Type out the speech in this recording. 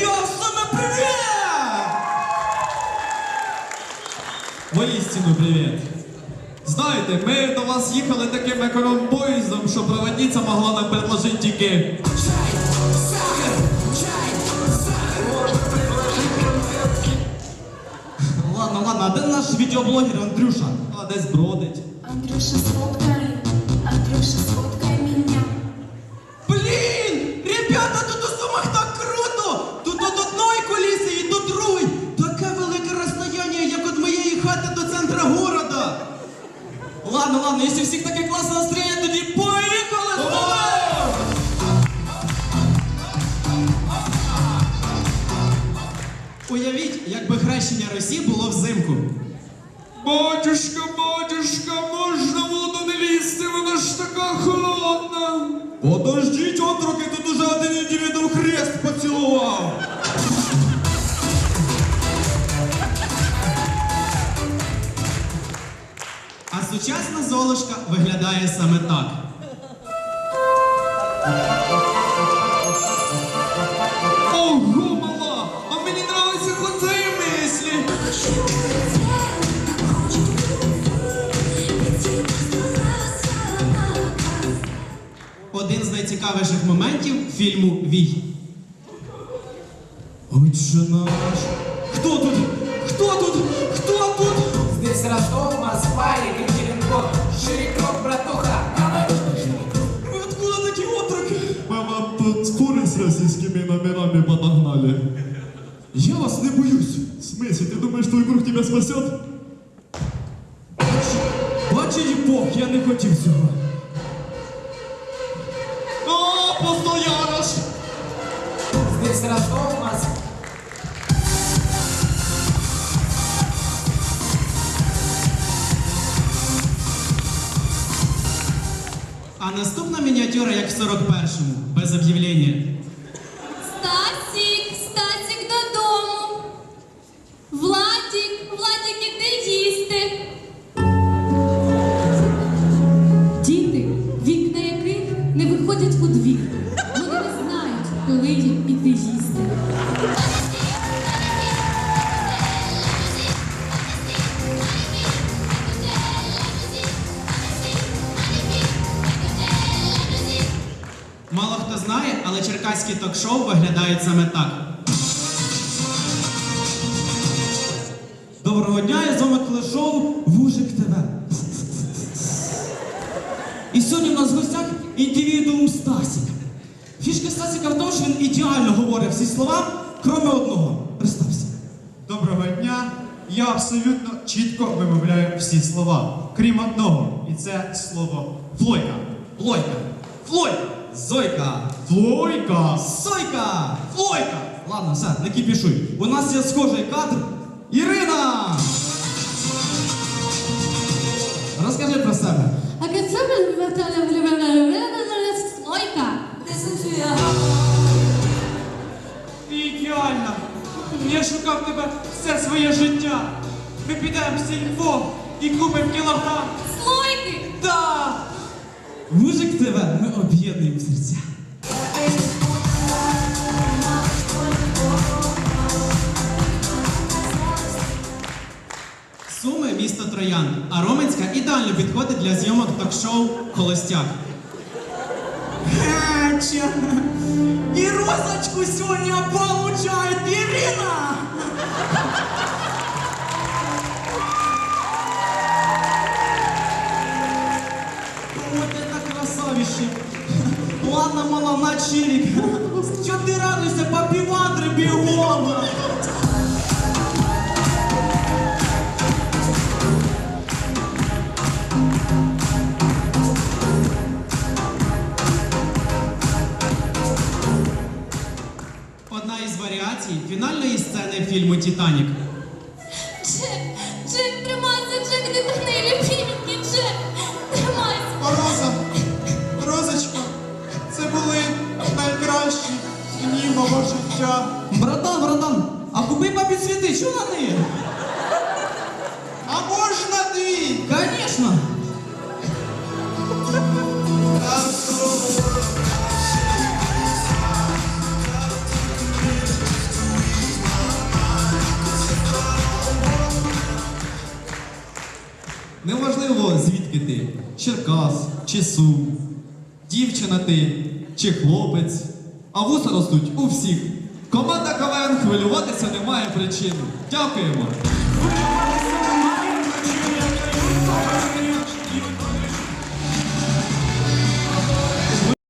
Йо, саме привіт! Воістину привіт! Знаєте, ми до вас їхали таким економ-поїздом, що проводниця могла нам предложити тільки. Ладно, ладно, а де наш відеоблогер Андрюша? А десь бродить. Андрюша, сфоткай. Андрюша, сфоткай. Подождіть, отроки, тут уже один індивідум хрест поцілував. А сучасна золушка виглядає саме так. Один з найцікавіших моментів фільму Вій. Отже наш. Хто тут? Хто тут? Хто тут? Здесь Ростов, Москва, Екатеринбург, Шириков, братуха. Ви откуда такі отроки? Мама, тут фури з російськими номерами подогнали. Я вас не боюсь. В смысле, ты думаешь, твой круг тебя спасет? Бачить Бог, я не хотів цього. О, постоянаш! Здесь Ростов, Москва. А наступна мініатюра, як в 41-му, без об'явлення. Стасік, але черкаські ток-шоу виглядають саме так. Доброго дня, я з вами телешоу Вужик ТВ. І сьогодні у нас в гостях індивідуум Стасік. Фішка Стасіка в тому, що він ідеально говорить всі слова, кроме одного. Представся. Доброго дня. Я абсолютно чітко вимовляю всі слова, крім одного. І це слово флойка. Плойка. Флойка. Зойка. Флойка! Сойка! Флойка! Ладно, все, не кипішуй. У нас є схожий кадр. Ірина! Розкажи про себе. А це слойка. Ідеально! Я шукав тебе все своє життя. Ми підемо в сільпо і купимо кілограм. Слойки! Да! Мужик тебе, ми об'єднуємо серця. місто Троян, а Роменська ідеально підходить для зйомок ток-шоу Холостяк. Геча! І розочку сьогодні получає Ірина! Вот это красавище! Ладно, мала, на чирик. Чё ты радуешься, попивадры Фільму Титанік. Джек, Джек, тримайся, Джек, не тихни, любименький, Джек. Тримайся. Роза, Розочка, це були найкращі дні мого життя. Братан, братан, а купи папі цвіти, чого на неї? Важливо, звідки ти? Черкас чи Сум, дівчина ти чи хлопець. А вуса ростуть у всіх. Команда КВН хвилюватися немає причин. Дякуємо.